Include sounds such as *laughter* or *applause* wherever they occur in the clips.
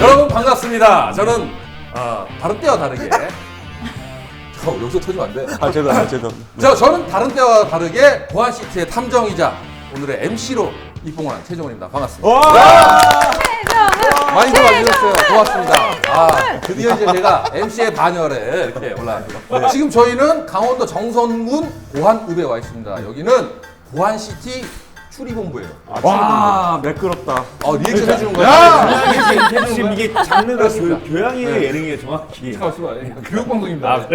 여러분 반갑습니다. 저는 아, 다른 때와 다르게 저 여기서 터지면 안 돼. 아 죄송합니다 죄송합니다 저 저는 다른 때와 다르게 보안 시티의 탐정이자 오늘의 MC로 입봉한 최정원입니다. 반갑습니다. 많이 도와주셨어요. 고맙습니다. 아, 드디어 이제 제가 MC의 반열에 이렇게 올라왔습니다. 지금 저희는 강원도 정선군 보안읍에 와 있습니다. 여기는 보안시티 추리본부예요. 와 매끄럽다 어, 리액션 해주는 거예요. 야! 지금 이게 장르가 교, 교양이에요, 네. 예능이에요, 정확히. 교육방송입니다.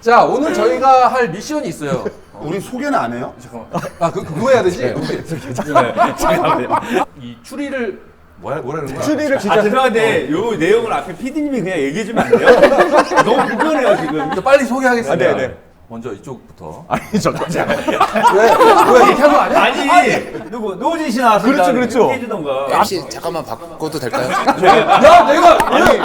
자, 오늘 저희가 할 미션이 있어요. *laughs* 우리 소개는 안 해요? 잠깐만. 아, 그, 그거 해야 되지? 잠깐만요. 이 추리를, 뭐야, 뭐라는 거야? 추리를 아, 진짜 죄송한데, 요 내용을 앞에 PD님이 그냥 얘기해주면 안 돼요? 너무 불편해요, 지금. 저 빨리 소개하겠습니다. 아, 네, 네. 먼저 이쪽부터. *laughs* 아니 잠깐 왜? 왜 이렇게 하는 거 아니야? 아니, 누구, 노진 씨 나왔습니다. 그렇죠, 그렇죠. 해주던가. MC 잠깐만 바꿔도 될까요? *laughs* 야, 내가, 아니,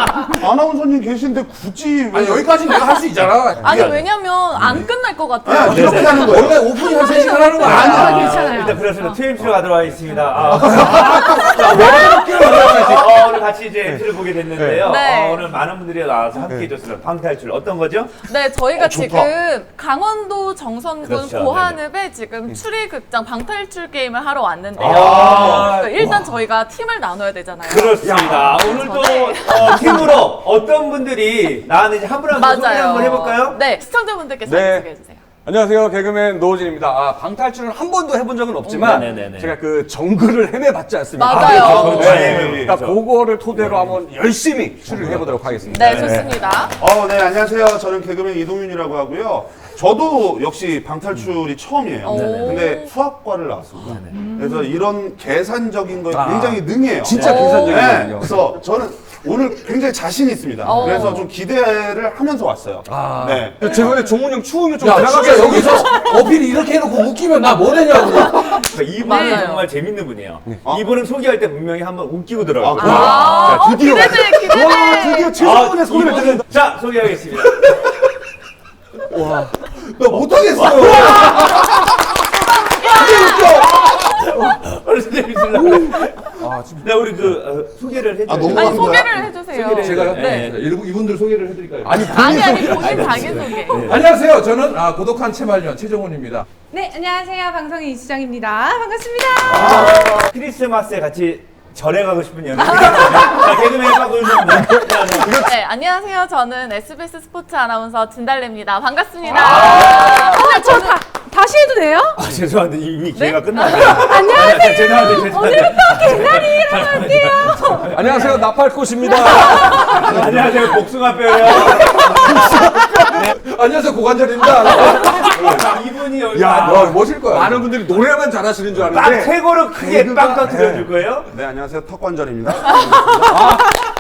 아나운서님 계신데 굳이 왜 아니 여기까지 내가 할 수 있잖아. 아니 왜냐면 안 끝날 것 아, 같아요. 이렇게 하는 거예요? 원래 오프닝 한 3시간 하는 거 아니야? 아, 괜찮아요. 일단 그렇습니다. TMC로 가도록 하겠습니다. 아, 어, 오늘 같이 이제 MC를 보게 됐는데요. 네. 어, 오늘 많은 분들이 나와서 함께 해줬습니다. 방탈출 어떤 거죠? 네, 저희가 지금 강원도 정선군 그렇죠. 보한읍에 지금 추리극장 방탈출 게임을 하러 왔는데요. 아, 그러니까 일단 저희가 팀을 나눠야 되잖아요. 그렇습니다. 오늘도 어, 팀으로 어떤 분들이 나왔는지 한 분 한 분 소개. 한번 해볼까요? 네, 시청자분들께 네. 소개해 주세요. 안녕하세요 개그맨 노진입니다 아, 방탈출은 한 번도 해본 적은 없지만 네 네 네. 제가 그 정글을 해내봤지 않습니까 맞아요. 아, 그렇죠. 네. 네, 그러니까 그렇죠. 그거를 토대로 한번 열심히 추리를 해보도록 하겠습니다 네, 좋습니다. 어, 네, 안녕하세요. 저는 개그맨 이동윤이라고 하고요. 저도 역시 방탈출이 처음이에요. 오. 근데 수학과를 나왔습니다. 그래서 이런 계산적인 거에 아. 굉장히 능해요. 진짜 오. 네, 계산적이거든요 그래서 저는 오늘 굉장히 자신 있습니다. 오. 그래서 좀 기대를 하면서 왔어요. 아, 네. 제가 근데 종훈이 형 추우면 좀 야, 지나가게 여기서 *laughs* 어필 이렇게 해놓고 웃기면 나 뭐 되냐고. 그러니까 이분은 맞아요. 정말 재밌는 분이에요. 이분은 소개할 때 분명히 한번 웃기고 들어가고. 아, 아, 어, 드디어. 기대돼, 와 기대돼. 드디어 아, 최성훈의 소리를 듣는다 자, 소개하겠습니다. *laughs* 나 못하겠어. 재밌으려고. 아, 지금 네, 우리 그 어, 소개를 해줘요. 아, 너무 아니 소개를 해주세요. 제가요? 네. 네. 일부 이분들 소개를 해드릴까요? 아니 아니 아니 본인 자기 소개. 안녕하세요. 저는 아, 고독한 채말년 최정훈입니다. 네, 안녕하세요. 방송인 이수정입니다. 반갑습니다. 크리스마스에 같이 절에 가고 싶은 연예인. 자, 개그맨 박은수입니다. 네, 안녕하세요. 저는 SBS 스포츠 아나운서 진달래입니다. 반갑습니다. 아, 저 다, 다시 해도 돼요? 아, 죄송한데 이미 기회가 네? 끝났네요. 안녕하세요. 죄송한데 죄송한데. 오늘부터 개나리 안녕하세요 나팔꽃입니다 안녕하세요. 복숭아 뼈예요. *laughs* 안녕하세요. 고관절입니다. 아, *laughs* 이분이 여기 야, 어, 멋일 거야. 많은 분들이 노래만 잘하시는 줄딱 아는데 최고로 크게 빵 터뜨려 줄 거예요. 네, 안녕하세요. 턱관절입니다.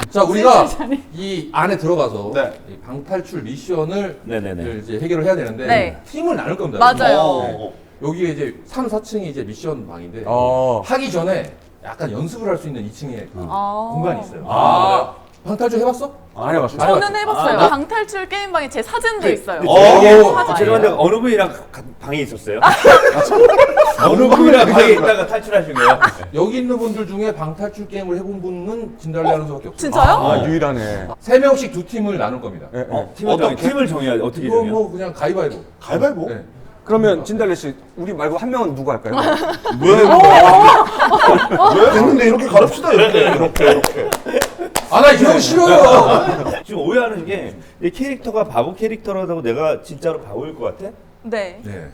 자, 우리가 이 안에 들어가서 네. 이 방탈출 미션을 네네네. 이제 해결을 해야 되는데 네. 팀을 나눌 겁니다. 맞아요. 어, 여기에 이제 3, 4층이 이제 미션 방인데 어. 하기 전에 약간 연습을 할 수 있는 2층에 그 아. 공간이 있어요. 아. 방탈출 해봤어? 안 해봤어요 저는 해봤어요. 아, 방탈출 게임방에 제 사진도 있어요. 어, 오, 아, 사진. 죄송한데 어느 분이랑 가- 방에 있었어요? *laughs* 어느 분이랑 방에 있다가 탈출하신 거예요? 여기 있는 분들 중에 방탈출 게임을 해본 분은 진달래 하는 수밖에 없어요. 진짜요? 아 유일하네 세 명씩 두 팀을 나눌 겁니다. 예, 예. 어, 팀을, 정, 팀을 정해야 어떻게 이거 정해요? 뭐 그냥 가위바위보. 가위바위보? 네. 그러면 진달래 씨 우리 말고 한 명은 누구 할까요? *laughs* 왜? 왜? 됐는데 이렇게 가릅시다, 이렇게. 이렇게, 이렇게. 아, 나 이런 거 싫어요. *laughs* 지금 오해하는 게 이 캐릭터가 바보 캐릭터라고 내가 진짜로 바보일 것 같아? 네. 네.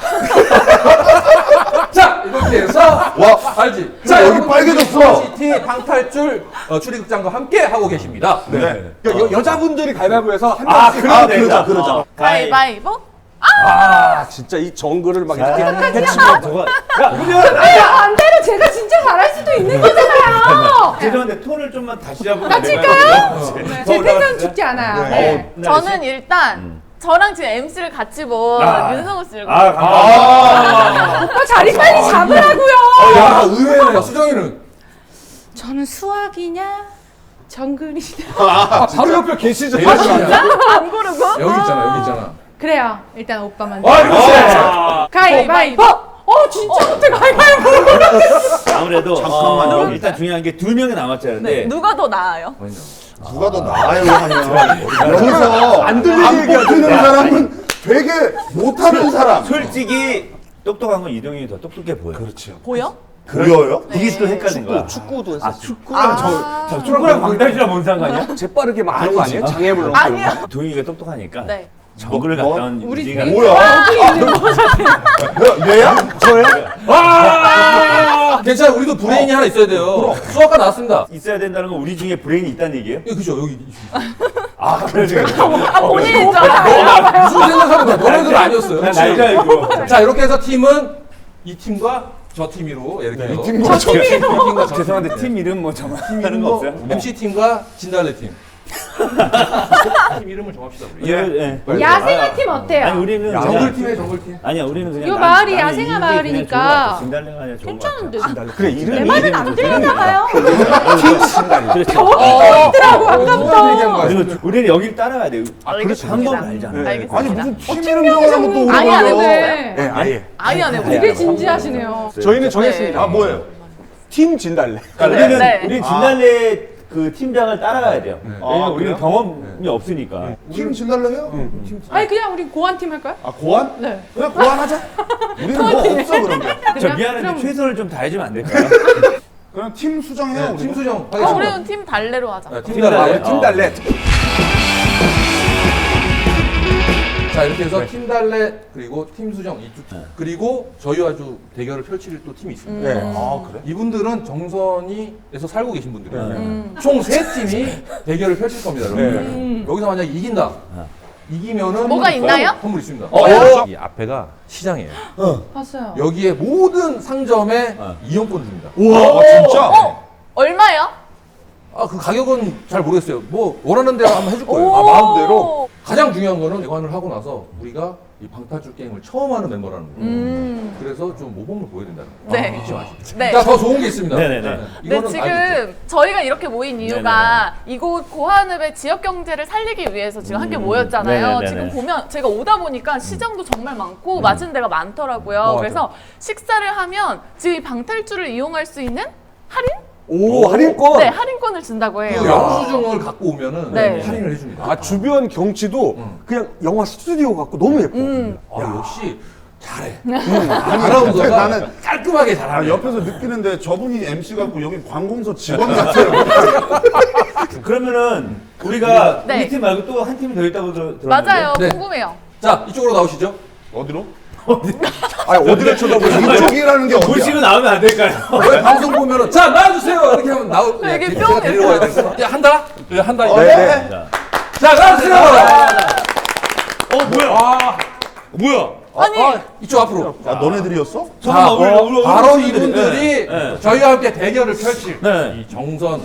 *laughs* 자, 이렇게 해서 와, 알지? 자, 여기 빨개졌어. 시티 방탈출 어, 추리극장과 함께 하고 계십니다. 네. 여, 여, 여자분들이 가위바위보해서 한 아, 명씩 그러면 그러자, 그러자. 가위바위보. 아 진짜 이 정글을 막 이렇게 해치면 저거 야, 그러면 반대로 제가 진짜 잘할 수도 있는 거잖아요. *laughs* 죄송한데 톤을 좀만 다시 잡으면 나 칠까요? 네. 제 텐션 죽지 않아요. 네. 저는 일단 저랑 지금 MC를 같이 본 아. 윤성우 씨를 아, 감사합니다. 오빠 자리 빨리 잡으라고요. 야, 의외네. 수정이는 저는 수학이냐 정글이냐. 아, 바로 옆에 계시죠 제일 중요한 안 고르고 여기 있잖아, 여기 있잖아. 그래요. 일단 오빠만. 아, 그렇지. 아, 가위바위보. 어 진짜 못해 가위바위보. *laughs* 아무래도 잠깐만요. 어, 일단 중요한 게 두 명이 남았잖아요. 네. 누가 더 나아요? 누가 더 나아요 하면 여기서 안 들리는 사람은 되게 못하는 사람. 솔직히 똑똑한 건 이동현이 더 똑똑해 보여. 그렇죠. 보여? 보여요? 그게 또 헷갈린 거야. 축구도 했었어. 아, 축구랑 저, 저 축구랑 방탈출랑 뭔 상관이야? 재빠르게 막 하는 거 아니에요? 장애물로. 아니야. 동희가 똑똑하니까 네. 정글을 뭐? 갔다 온 우리 유지가 뭐야? 뭐야? 얘야? 괜찮아 우리도 브레인이 하나 있어야 돼요. 수학과 나왔습니다. 있어야 된다는 건 우리 중에 브레인이 있다는 얘기예요? 예, 그죠 여기 아, 그래. 아, 본인인 줄 알아요. 무슨 생각하면 돼? 너네들은 아니었어요. 난 날짜 알고. 자 이렇게 해서 팀은 이 팀과 저 팀으로 이렇게 해서 팀과 저 팀. 이 팀과 저 죄송한데 팀. 팀 이름 뭐 정하는 거 없어요? MC 팀과 진달래 팀. 팀 이름을 정합시다 우리. 예. 예. 야생화 팀 어때요? 아니 우리는 정글 그냥- 팀에 정글 팀. 아니야 우리는 그냥 요 난- 마을이 나는 야생화 이게 그냥 마을이니까 좋은 것 같아. 진달래가 아니라 좋은 것 괜찮은데. 그래 이름이 내 말은 안 들렸나 봐요. 그렇죠. 있더라고 얘기한 아까부터. 거야? 그리고 우리는 여길 따라가야 돼. 아, 그렇죠. 한 알겠습니다. 번 알잖아. 알겠습니다. 아니 무슨 팀 이름 정하면 또 아니, 안 오래 해보세요. 예, 아예. 아니 안 해보세요. 되게 진지하시네요. 저희는 정했습니다. 아 뭐예요? 팀 진달래. 그러니까 우리는 네. 우리는 진달래 그 팀장을 따라가야 돼요. 왜냐면 아, 우리는 그래요? 경험이 없으니까. 팀 진달래 해요? 아니 그냥 우리 고한 팀 할까요? 아 고안? 네. 그냥 고안 하자. 우리는 뭐 없어 그런 게. 저 그냥? 미안한데 그럼 최선을 좀 다해주면 안 될까요? 그냥 팀 수정해요. 네, 우리는. 팀 수정 어. 우리는 팀 달래로 하자. 네, 팀팀 달래. 달래. 어. 팀 달래. 자 이렇게 해서 팀 달래 그리고 팀 수정 이두 팀. 그리고 저희와 아주 대결을 펼칠 또 팀이 있습니다. 네. 아 그래? 이분들은 정선이에서 살고 계신 분들이에요. 음. 총세 팀이 대결을 펼칠 겁니다, 여러분. 여기서 만약 이긴다. 이기면은 뭐가 있나요? 선물 있습니다. 어, 이 앞에가 시장이에요. 봤어요. 여기에 모든 상점에 어. 이용권 줍니다. 아 진짜? 어? 얼마요? 아 그 가격은 잘 모르겠어요. 뭐 원하는 대로 한번 해줄 거예요. 오. 아 마음대로. 가장 중요한 거는 대관을 하고 나서 우리가 이 방탈출 게임을 처음 하는 멤버라는 거예요. 음. 그래서 좀 모범을 보여야 된다는 거예요. 네. 아, 잊지 마시고. 네. 자, 더 좋은 게 있습니다. 네네네. 네, 이거는 알겠죠? 지금 저희가 이렇게 모인 이유가 이곳 고한읍의 지역 경제를 살리기 위해서 지금 함께 모였잖아요. 네네네네. 지금 보면 제가 오다 보니까 시장도 정말 많고 맛있는 데가 많더라고요. 맞아요. 그래서 식사를 하면 지금 이 방탈출을 이용할 수 있는 할인? 오 할인권. 네, 할인권을 준다고 해요. 그 영수증을 갖고 오면은 네. 할인을 해줍니다. 아 주변 경치도 음. 그냥 영화 스튜디오 같고 너무 예뻐. 음. 아, 역시 잘해. 아나운서가 나는- 깔끔하게 아 잘하네. 옆에서 느끼는데 저분이 MC 같고 여기 관공서 직원 같아요. *laughs* 그러면은 우리가 네. 우리 팀 말고 또 한 팀이 더 있다고 들, 들었는데 맞아요. 네. 궁금해요. 자, 이쪽으로 나오시죠. 어디로? 아 어디를 쳐다보시는 이쪽이라는 게 어디야? 보시고 나오면 안 될까요? 왜 방송 보면은 자 나와주세요 이렇게 하면 나오. 네, 이게 제가 뿅 데리러 와야 돼. 야 한다. 네, 한다. 어, 이제. 네. 자. 자 나와주세요. 어 뭐야? 뭐야? 아니, 이쪽 앞으로. 아 너네들이었어? 자, 어, 바로 이분들이 네, 네. 저희와 함께 대결을 펼칠 네. 이 정선을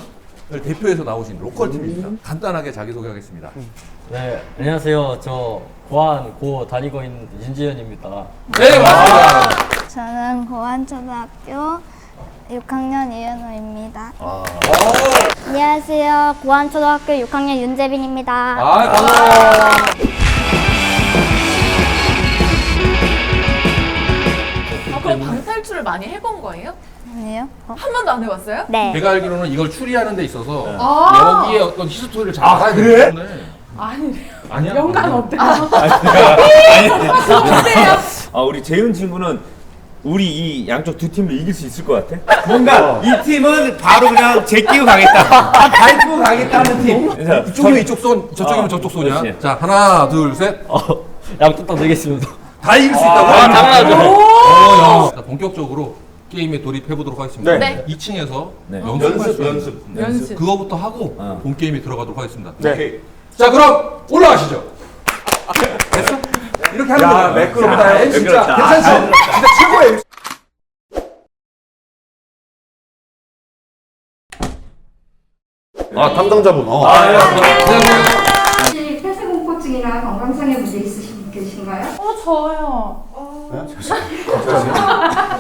대표해서 나오신 로컬 팀입니다. 간단하게 자기 소개하겠습니다. 네, 안녕하세요. 저 고안 고 다니고 있는 윤지현입니다. 네 맞습니다. 저는 고안초등학교 6학년 이은호입니다. 안녕하세요. 고안초등학교 6학년 윤재빈입니다. 아 반가워요. 아, 그럼 방탈출을 많이 해본 거예요? 아니요? 어? 한 번도 안 해봤어요? 네. 제가 알기로는 이걸 추리하는 데 있어서 아. 여기에 어떤 히스토리를 잘 알아야 그래? 아니래요. 아니야? 연관 어때요? *laughs* 아 우리 재윤 친구는 우리 이 양쪽 두 팀을 이길 수 있을 것 같아? 뭔가 이 팀은 바로 그냥 제끼고 가겠다. 밟고 가겠다 하는 팀. 그래서 이쪽이면 이쪽 손, 저쪽이면 어, 저쪽 손이야. 그렇지. 자 하나, 둘, 셋. 어, 양뚝딱 내겠습니다. 다 이길 수 있다고. 아, 당연하죠. 자, 본격적으로 게임에 돌입해 보도록 하겠습니다. 네. 2층에서 네. 연습할 수 있는 연습. 연습. 그거부터 하고 어. 본 게임에 들어가도록 하겠습니다. 네. 자 그럼 올라가시죠. 됐어? 이렇게 하는 야 거야. 매끄럽다. 자, 형. 진짜 매끄럽다. 괜찮죠? 진짜 최고의 MC. 아 담당자분. 어. 혹시 폐쇄공포증이나 건강상의 문제 있으신 분 계신가요? 어 저요.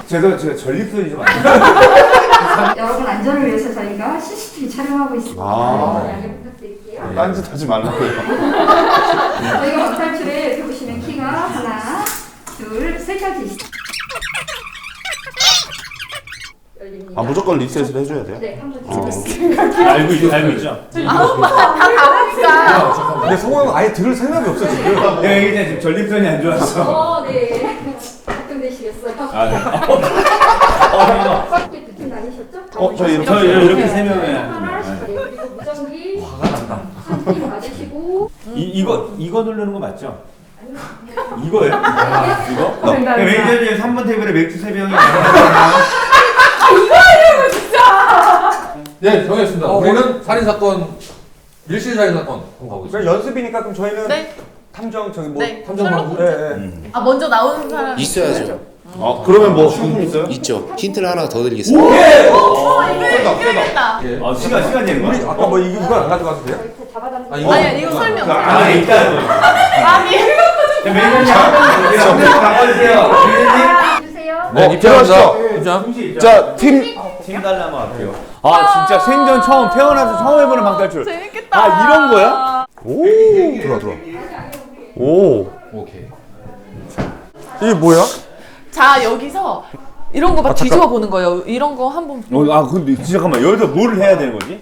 제가 제가 전립선이 좀 안. *laughs* 여러분 안전을 위해서 저희가 CCTV 촬영하고 있습니다. 아. 양해 부탁드릴게요. 딴짓 하지 말라고요. *laughs* 저희가 방탈출에 이렇게 보시면 키가 하나, 둘, 세 가지 있습니다. 열립니다. 아 무조건 리셋을 해줘야 돼요? 네, 한번 어. 알고 있, 알고 있죠? 다 다르니까. 근데 성호 형 아예 들을 생각이 없어 지금. 내가 얘기 전에 지금 전립선이 안 좋았어. 어, 네. 걱정되시겠어요. 아, 네. *laughs* 어, 함께 두팀? 어, 저희 이렇게 저 이렇게 세 명이 하나씩 네, 그리고 무전기 한팀 받으시고 이 이거 이거 누르는 거 맞죠? 이거예요? 이거? 매니저님 3번 테이블에 맥주 3병이 네, 정했습니다. 우리는 살인 사건 밀실 살인 사건 한번 가고 있습니다. 연습이니까 그럼 저희는 네. 탐정 저기 뭐 네. 탐정하고 예, 예. 아 먼저 나오는 사람 있어야죠. 어 그러면 뭐 상품 있어요? 있죠. 힌트를 하나 더 드리겠습니다. 어 이거 이겨야겠다. 예. 아, 시간 시간 되는 우리 거야? 아까 뭐 이거 이거 안 가져가도 돼요? 아, 이거- 아니 이거 설명. 아, 일단 아니 매니저님 한번 바꿔주세요. 주세요. 네, 입장합니다. 입장. 입장. 자팀 팀 달라면 할게요. 아 진짜 생전 처음 태어나서 처음 해보는 방탈출. 재밌겠다. 아 이런 거야? 오 들어와 들어와 오 오케이. 이게 뭐야? 자 여기서 이런 거막 뒤집어 보는 거예요. 이런 거 한번 어, 아 근데 잠깐만 여기서 뭘 해야 되는 거지?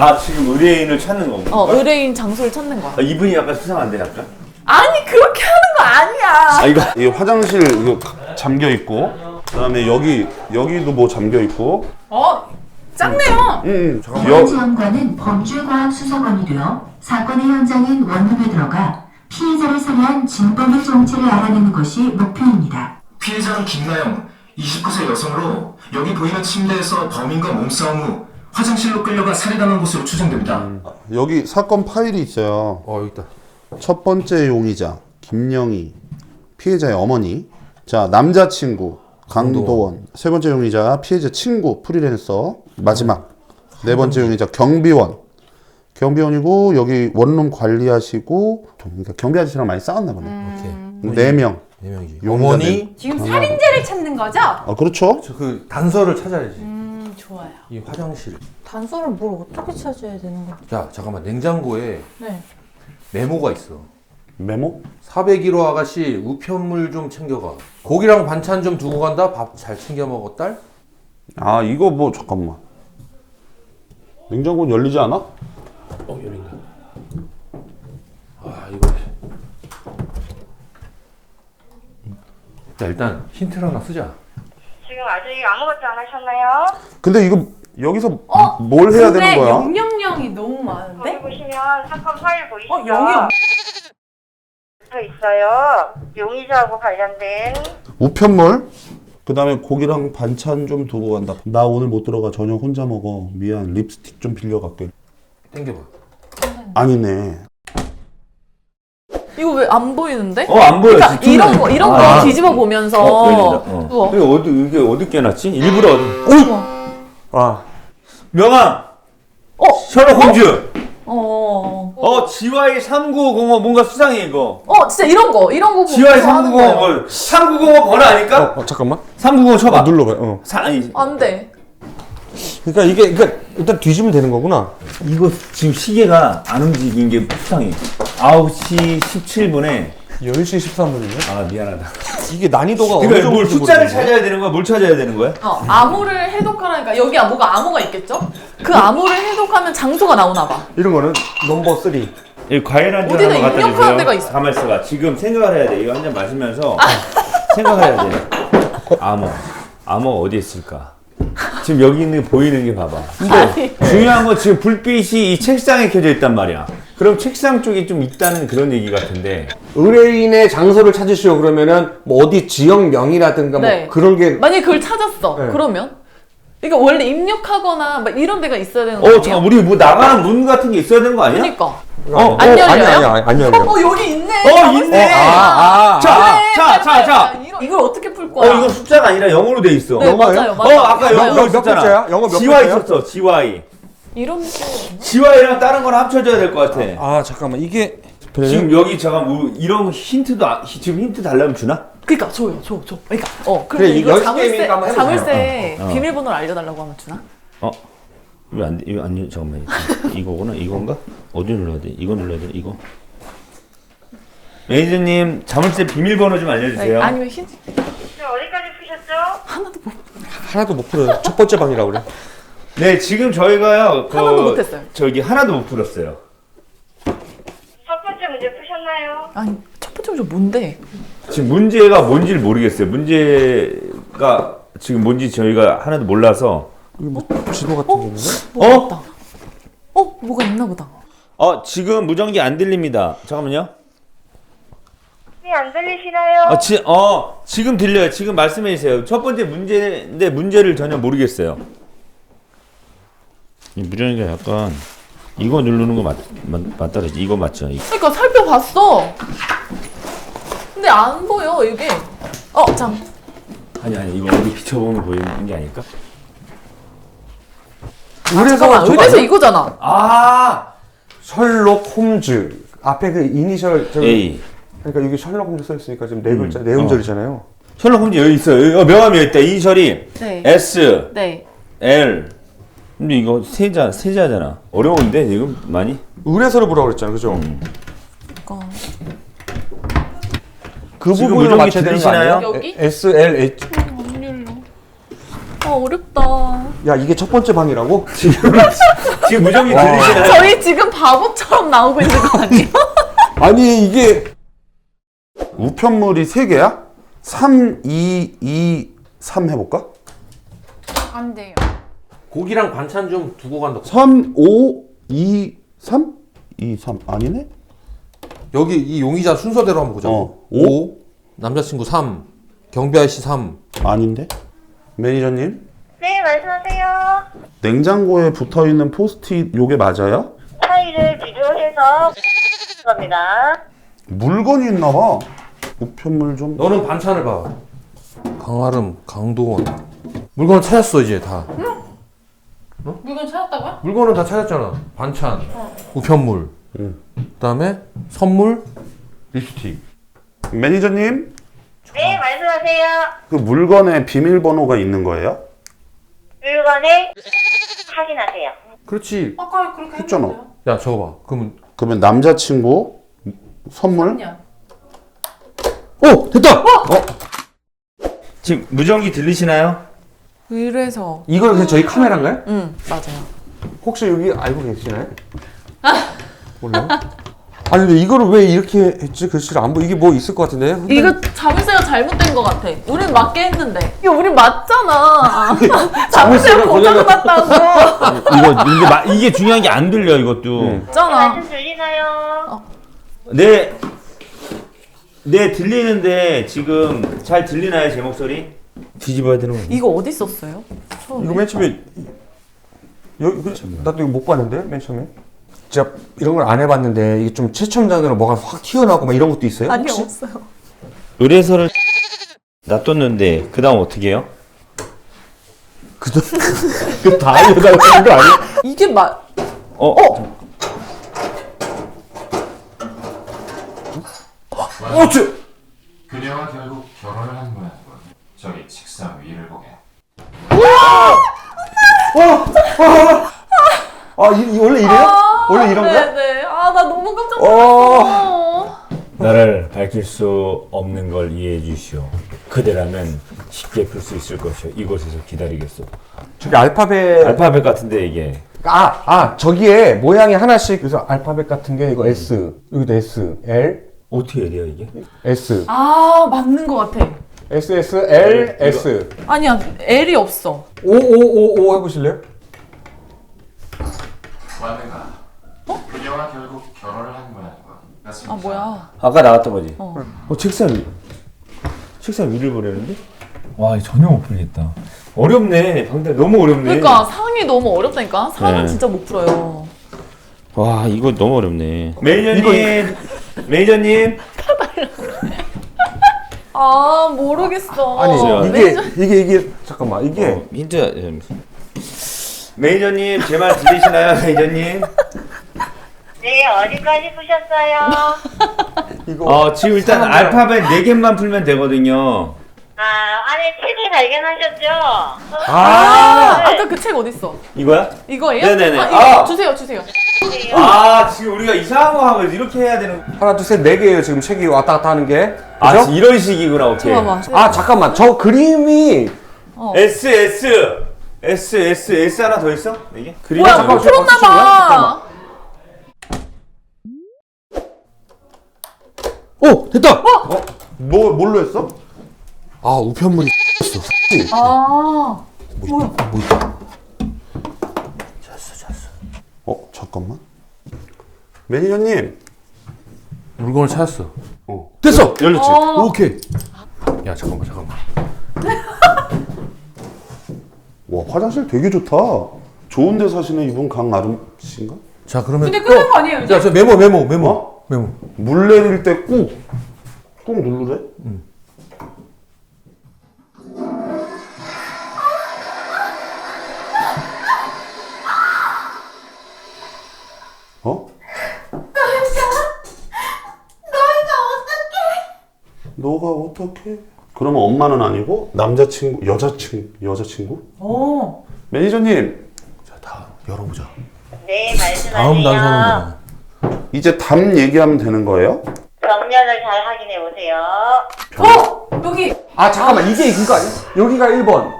아 지금 의뢰인을 찾는 거고. 어 의뢰인 장소를 찾는 거야. 아, 이분이 약간 수상한데 약간? 아니 그렇게 하는 거 아니야. 아 이거 이 화장실 이거 잠겨 있고 그다음에 여기 여기도 뭐 잠겨 있고 어 짱네요. 응 보안 지원관은 범죄과학수사관이 되어 사건의 현장인 원룸에 들어가 피해자를 살해한 진범의 정체를 알아내는 것이 목표입니다. 피해자는 김나영, 29세 여성으로 여기 보이는 침대에서 범인과 몸싸움 후 화장실로 끌려가 살해당한 것으로 추정됩니다. 여기 사건 파일이 있어요 어 여기 있다. 첫 번째 용의자 김영희 피해자의 어머니 자 남자친구 강도원 세 번째 용의자 피해자 친구 프리랜서 마지막 네 번째 용의자 경비원 경비원이고 여기 원룸 관리하시고 그러니까 경비 아저씨랑 많이 싸웠나 보네 오케이. 네 명 네 명이지. 용의자 어머니. 지금 살인죄를 찾는 거죠? 아 그렇죠 그 단서를 찾아야지. 음 좋아요. 이 화장실. 단서를 뭘 어떻게 찾아야 되는 거야? 자 잠깐만 냉장고에 네. 메모가 있어. 메모 401호 아가씨 우편물 좀 챙겨가. 고기랑 반찬 좀 두고 간다. 밥 잘 챙겨 먹어 딸. 아 이거 뭐 잠깐만 냉장고는 열리지 않아? 어 열린다. 아 이거. 자 일단 힌트를 하나 쓰자. 지금 아직 아무것도 안 하셨나요? 근데 이거 여기서 뭘 해야 되는 거야? 영영영이 너무 많은데? 여기 보시면 사건 파일 보이시죠? 어 영이 없- 저 있어요. 용의자하고 관련된 우편물 그 다음에 고기랑 반찬 좀 두고 간다 나 오늘 못 들어가 저녁 혼자 먹어 미안 립스틱 좀 빌려갈게 땡겨봐. 아니네 이거 왜 안 보이는데? 어 안 보여. 그러니까 집중해. 이런 거 이런 거 아. 뒤집어 보면서 어, 열린다. 어. 우와. 이게 어디 이게 어디 깨놨지? 일부러 어디? 아 명함. 어. 셜록 홈즈. 어. 어, GY 3905 뭔가 수상해 이거. 어 진짜 이런 거 이런 거 GY 보면서 하는 3905 거예요. 뭘? 3905 번호 아닐까? 어, 잠깐만 3905 쳐봐. 눌러봐 어. 사, 아니, 안 돼. 그러니까 이게 그러니까 일단 뒤지면 되는 거구나 이거 지금 시계가 안 움직인 게 수상해. 9시 17분에 10시 13분이네 아 미안하다. 이게 난이도가 어느 그러니까 뭘 정도인지 숫자를. 찾아야 되는 거야? 뭘 찾아야 되는 거야? 어 암호를 해독하라니까 여기 뭐가 암호가 있겠죠? 그 암호를 해독하면 장소가 나오나 봐. 이런 거는 넘버 3 이 과일 한잔 한번 갖다 입력하는 주세요. 데가 있어. 가만 있어봐. 지금 생각을 해야 돼. 이거 한 잔 마시면서 생각을 해야 돼. 암호. 암호 어디 있을까? 지금 여기 있는 게 보이는 게 봐봐. 근데 중요한 건 지금 불빛이 이 책상에 켜져 있단 말이야. 그럼 책상 쪽에 좀 있다는 그런 얘기 같은데. 의뢰인의 장소를 찾으시오 그러면은 뭐 어디 지역명이라든가 네. 뭐 그런 게 만약에 그걸 찾았어. 네. 그러면 이거 원래 입력하거나 막 이런 데가 있어야 되는 거 어, 아니에요? 잠깐 우리 뭐 나가는 문 같은 게 있어야 되는 거 아니야? 그러니까. 어, 안 열려요? 아니 아니 아니 아니 아니 어 여기 있네. 어, 있네. 아, 아, 자, 그래, 자, 자, 자. 야, 이거- 이걸 어떻게 풀 거야? 어, 이거 숫자가 아니라 영어로 돼 있어. 네, 영어예요? 맞아요, 어, 맞아요. 아까 영어 몇 있었잖아. 글자야? 영어 몇 GY 글자야? 있었어, GY. 이런 거. GY랑 다른 거랑 합쳐져야 될 것 같아. 아 잠깐만 이게 지금 여기 잠깐 뭐 이런 힌트도 아- 히- 지금 힌트 달라면 주나? 그러니까 줘요, 줘, 줘. 그러니까 어 그럼 그래, 이거 연습 자물쇠 게임이니까 한번 해보자. 자물쇠 어, 어. 비밀번호를 알려달라고 하면 주나? 어? 이거 안 돼, 이거 안 돼, 잠깐만. 이거구나, 이건가? 어디 눌러야 돼? 이거 눌러야 돼, 이거? 매니저님 자물쇠 비밀번호 좀 알려주세요. 아니면 힌트. 어디까지 푸셨죠? 하나도 못 풀어요. 첫 번째 방이라고 그래. 네, 지금 저희가요. 그, 하나도 못했어요. 저기 하나도 못 풀었어요. 첫 번째 문제 푸셨나요? 아니 첫 번째 문제 뭔데? 지금 문제가 뭔지를 모르겠어요. 문제가 지금 뭔지 저희가 하나도 몰라서. 이거 뭐 지도 같은 게 있는데? 뭐가 어? 있다. 어 뭐가 있나 보다. 어, 지금 무전기 안 들립니다. 잠깐만요. 네, 안 들리시나요? 어, 지, 어, 지금 들려요. 지금 말씀해 주세요. 첫 번째 문제인데 문제를 전혀 모르겠어요. 이 무전기가 약간 이거 누르는 거 맞, 맞, 맞다 그러지? 이거 맞죠? 이- 그러니까 살펴봤어. 근데 안 보여 이게. 어 잠. 아니 아니 이거 어디 비춰보면 보이는 게 아닐까? 아, 잠깐만 저거 의뢰서 아니야? 이거잖아. 아 셜록 홈즈 앞에 그 이니셜 저기 A. 그러니까 여기 셜록 홈즈 써 있으니까 지금 네 글자 네 음절이잖아요. 셜록 홈즈 여기 있어요. 여기, 어, 명함이 여기 있다. 이니셜이 네. S, 네. L. 근데 이거 세자 세자잖아. 어려운데 지금 많이? 의뢰서를 보라고 그랬잖아, 그죠? 이거. 그 지금 부분으로 맞춰야 되는 거 들리시나요? 아니에요? 여기? S L H. 안 열려. 아 어렵다. 야 이게 첫 번째 방이라고? *laughs* 지금 와. 들리시나요? 저희 지금 바보처럼 나오고 있는 거 아니에요? *laughs* 아니 이게 우편물이 세 개야? 3, 2, 2, 3 해볼까? 안 돼요. 고기랑 반찬 좀 두고 간다. 3, 5, 2, 3? 2, 3 아니네? 여기 이 용의자 순서대로 한번 보자. 어. 5, 남자친구 3, 경비 아저씨 3. 아닌데? 매니저님? 네, 말씀하세요. 냉장고에 붙어 있는 포스트잇 요게 맞아요? 파일을 비교해서 겁니다. 물건이 있나 봐 우편물 좀 너는 반찬을 봐. 강아름, 강도원. 물건 찾았어 이제 다. 물건 찾았다고요? 물건은 다 찾았잖아. 반찬, 우편물, 그다음에 선물, 립스틱. 매니저님 네, 말씀하세요. 그 물건에 비밀번호가 있는 거예요? 물건을 확인하세요. 그렇지. 아까 그렇게 했잖아. 야 적어봐. 그러면 그러면 남자친구 선물 오 됐다. 어 지금 무전기 들리시나요? 의뢰서. 이걸 그냥 저희 카메라인가요? 응 맞아요. 혹시 여기 알고 계시나요? 몰라요? *laughs* 아니 근데 이거를 왜 이렇게 했지 글씨를 안 보? 이게 뭐 있을 것 같은데? 근데 이거 자물쇠가 잘못된 것 같아. 우린 맞게 했는데. 이거 우린 맞잖아. *laughs* 자물쇠가 고장났다고. 이거 근데 마, 이게 중요한 게 안 들려 이것도. 있잖아. 말씀 들리나요? 네. 네 들리는데 지금 잘 들리나요 제 목소리? 뒤집어야 되는 거. 이거 어디 썼어요? 이거 맨 처음에 여기 그, 나도 이거 못 봤는데 맨 처음에. 진짜 이런 걸 안 해봤는데 이게 좀 최첨단으로 뭐가 확 튀어나오고 막 이런 것도 있어요? 아니 혹시? 없어요. 의뢰서를 놔뒀는데 그 다음 어떻게 해요? 그다 *laughs* 알려달라고 하는 거 아니야? 이게 맞. 어? 어, 저, 그녀와 결국 결혼을 한 모양이군. 저기 책상 위를 보게. 아, 이, 이 원래 이래요? 원래 이런 거야? 네네. 아 나 너무 깜짝 어. 놀랐어. 나를 밝힐 수 없는 걸 이해해 주시오. 그대라면 쉽게 풀 수 있을 것이오. 이곳에서 기다리겠소. 저기 알파벳. 알파벳 같은데 이게. 아, 아, 저기에 모양이 하나씩 그래서 알파벳 같은 게 이거 S, 여기도 S, L, 어떻게 해야 돼요 이게? S, 아 맞는 것 같아. S, S, L, S. 아니야 L이 없어. O, O, O, O 해보실래요? 왔는가? 그녀와 결국 결혼을 한 모양이군. 아 뭐야? 아까 나왔던 거지. 어. 어 책상 위. 책상 위를 보려는데? 와 이거 전혀 못 풀겠다. 어렵네. 방금 너무 어렵네. 그러니까 상이 너무 어렵다니까. 상은 네. 진짜 못 풀어요. 와 이거 너무 어렵네. 매니저님, 매니저님. 아 모르겠어. 아니, 어, 이게, 이게, 이게, 잠깐만, 이게. 어, 힌트. 예. 매니저님 제 말 들리시나요, 매니저님? 네, 어디까지 푸셨어요? *laughs* 이거. 어 지금 일단 알파벳 4 개만 풀면 되거든요. 아, 안에 책을 발견하셨죠? 아, 아까 그 책 어딨어? 이거야? 이거예요? 네네네. 아, 이거 아! 주세요, 주세요. 아 지금 우리가 이상한 거 하고 이렇게 해야 되는 하나 둘셋네 개예요 지금 책이 왔다 갔다 하는 게. 아 그죠? 이런 식이구나 오케이 봐봐. 아 잠깐만 저 그림이 어. S S S S S 하나 더 있어? 이게? 그림 뭐야, 잠깐만, 풀었나봐. 잠깐만. 오 됐다. 어? 뭐 뭘로 했어? 아 우편물이 있어. 아, 뭐야? 어 잠깐만. 매니저님. 물건을 찾았어. 어. 됐어. 열렸지. 어. 오케이. 야 잠깐만 잠깐만. *laughs* 와 화장실 되게 좋다. 좋은 데 사시는 이분 강아름 씨인가? 자 그러면 근데 끝난 거 아니에요? 이제? 야저 메모 메모 메모 어? 메모. 물 내릴 때 꾹. 꾹 누르래? 어? 너가 어떻게? 그러면 엄마는 아니고 남자친구, 여자친구, 여자친구? 어. 매니저님 다 열어보자. 네, 말씀하세요. 다음 단서는 이제 답 얘기하면 되는 거예요? 정렬을 잘 확인해 보세요. 어! 여기! 아 잠깐만 이게 그거 아니야? 여기가 1번.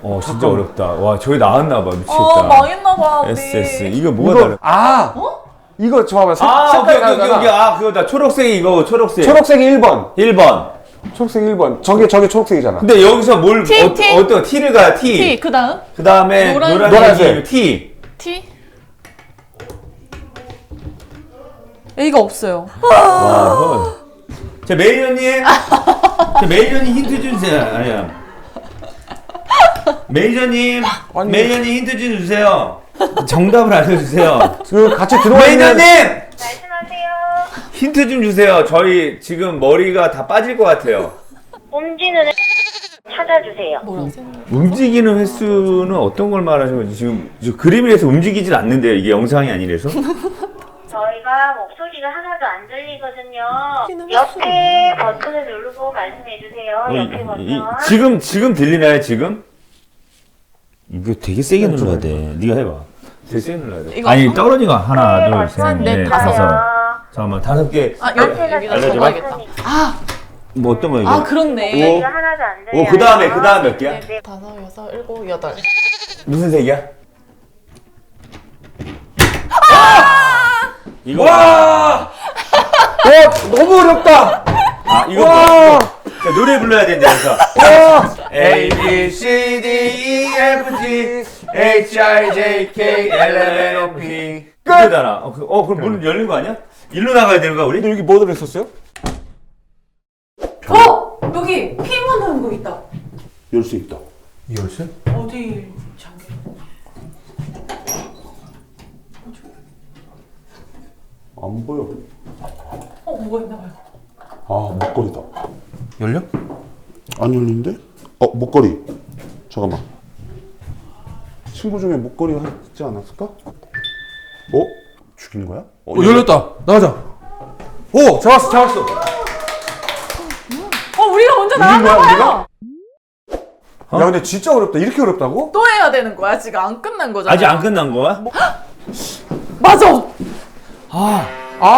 어 진짜 어렵다 와 저기 나왔나 봐 미치겠다 어, 망했나봐, 우리. S S 이거 뭐가 이거 다른 아 이거 저 봐봐 색, 아 오케이 색깔 오케이 오케이 다르잖아. 아 그거다 초록색이 이거 초록색 초록색이 1번. 1번 초록색 1번. 저게 저게 초록색이잖아. 근데 여기서 뭘 T, 어, T. 어떤 T를 가 T, T, 그 다음? 그 다음에 노란- 노란색이 노란색. T T? A가 없어요. 와, 헐. 자 매니저님 자 매니저님 힌트 주세요 아니야 매니저님 아니. 매니저님 힌트 좀 주세요 정답을 알려주세요 그 같이 들어와 있는 매니저님 말씀하세요. 힌트 좀 주세요 저희 지금 머리가 다 빠질 것 같아요 애 찾아주세요. 뭐라고? 움직이는 횟수는 어떤 걸 말하시는 건지 지금 저 그림에서 움직이질 않는데요 이게 영상이 아니라서 저희가 목소리가 하나도 안 들리거든요. 옆에 버튼을 누르고 말씀해 주세요. 어, 옆에 이- 버튼. 이- 지금 지금 들리나요 지금? 이거 되게 세게 눌러야 돼. 네가 해봐. 되게 세게 눌러야 돼. 이거 아니 떨어진 거 하나, 네, 둘, 셋, 한 넷, 넷, 다섯. 다섯. 잠깐만 다섯 개. 아, 여기다 알려줘봐. 적어야겠다. 아, 뭐 어떤 거 이거? 아, 그렇네. 오. 목소리가 하나도 안 들려요. 오, 그 다음에 그 다음 몇 개야? 네, 네, 다섯, 여섯, 일곱, 여덟. 무슨 색이야? 이거 와! 와 너무 어렵다. 아 이거 와! 뭐, 자, 노래 불러야 된다 그래서 와! A B C D E F G H I J K L M N O P 끝이잖아. 어, 그, 어 그럼 문 열린 거 아니야? 일로 나가야 되는 거야 우리? 근데 여기 뭐 들어있었어요? 어! 여기 피문 하는 거 있다. 열수 있다. 이 열쇠? 어디 잠겨? 안 보여. 어, 뭐가 있나 봐요. 아 목걸이다. 열려? 안 열리는데? 어 목걸이. 잠깐만. 친구 중에 목걸이가 있지 않았을까? 어? 죽인 거야? 어, 오 열렸다. 나가자. 오 잡았어 잡았어. 어, 우리가 먼저 이긴 거야 나왔나 우리가? 봐요. 야 근데 진짜 어렵다. 이렇게 어렵다고? 또 해야 되는 거야? 지금 안 끝난 거잖아. 아직 안 끝난 거야? *gasps* 맞아! 아, 아, 아,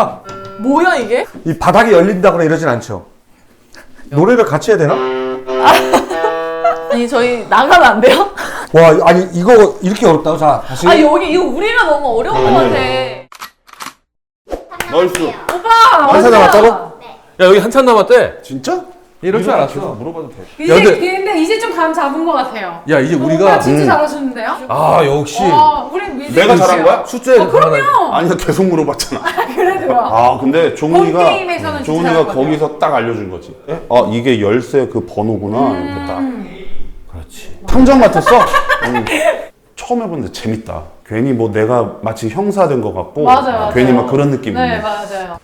아. 뭐야, 이게? 이 바닥이 열린다거나 이러진 않죠. 노래를 같이 해야 되나? 아니, 저희 나가면 안 돼요? 와, 아니 이거 이렇게 어렵다고? 자, 다시. 아, 여기, 이거 우리가 너무 어려운 거 같아. 나이스. 오빠! 한사 남았다고? 야 여기 한참 남았대. 진짜? 이럴 줄 알았어. 물어봐도 돼. 이제, 야, 근데- 근데 이제 좀 감 잡은 것 같아요. 야 이제 우리가 진짜 잘하셨는데요? 아 역시 어, 우리 내가 잘한 거야? 숫자에 어, 그럼요. 아니야 계속 물어봤잖아. *laughs* 그래도요. 아 근데 종훈이가 본 게임에서는 진짜 종훈이가. 거기서 딱 알려준 거지. 아 이게 열쇠 그 번호구나 이렇게 딱. 그렇지. 탐정 같았어. 응. 처음 해보는데 재밌다. 괜히 뭐 내가 마치 형사 된 것 같고 맞아요, 맞아요. 괜히 막 그런 느낌이. 네, 맞아요.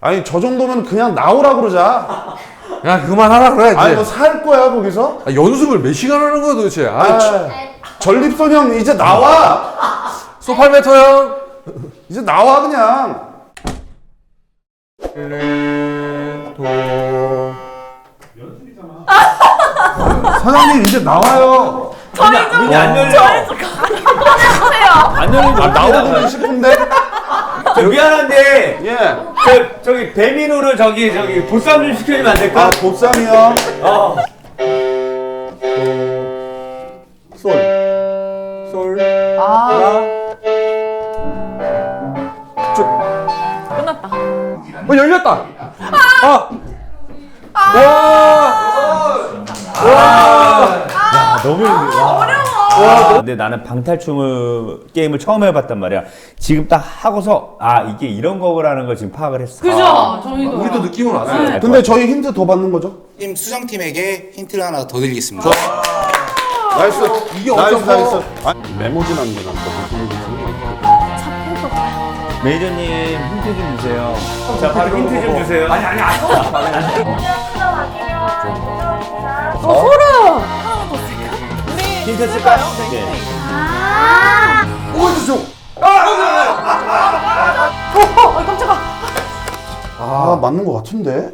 아니 저 정도면 그냥 나오라 그러자. 야 그만하라 그래. 아니. 뭐 살 거야 거기서? 아, 연습을 몇 시간 하는 거야 도대체? 아, 아, 전립선 형 이제 나와. 소팔메터 형. 이제 나와 그냥. 도. 사장님 이제 나와요. 저희 좀 문이 안 열려. 저희 좀 꺼내주세요. 안 열리고 아, 나오고 싶은데? 저 미안한데 예. 저 저기 배민으로 저기 저기 보쌈 좀 시켜주면 안 될까? 아, 곱삼이요. 어. 솔. 솔. 아, 쭉. 끝났다. 어, 열렸다. 아. 야, 너무 어려워. 근데 나는 방탈출 게임을 처음 해봤단 말이야. 지금 딱 하고서 아 이게 이런 거라는 걸 지금 파악을 했어. 그죠? 저희도. 우리도 느낌은 왔어요. 근데 저희 힌트 더 받는 거죠? 팀 수정팀에게 힌트를 하나 더 드리겠습니다. 나이스. 이게 나이스, 나이스. 아, 않는 게 매니저님 힌트 좀 주세요. 자 바로 힌트 좀 주세요. 아니 아니 아니. 어, 소름! 힌트 쓸까요? 네. 어, 깜짝아. 아, 맞는 거 같은데?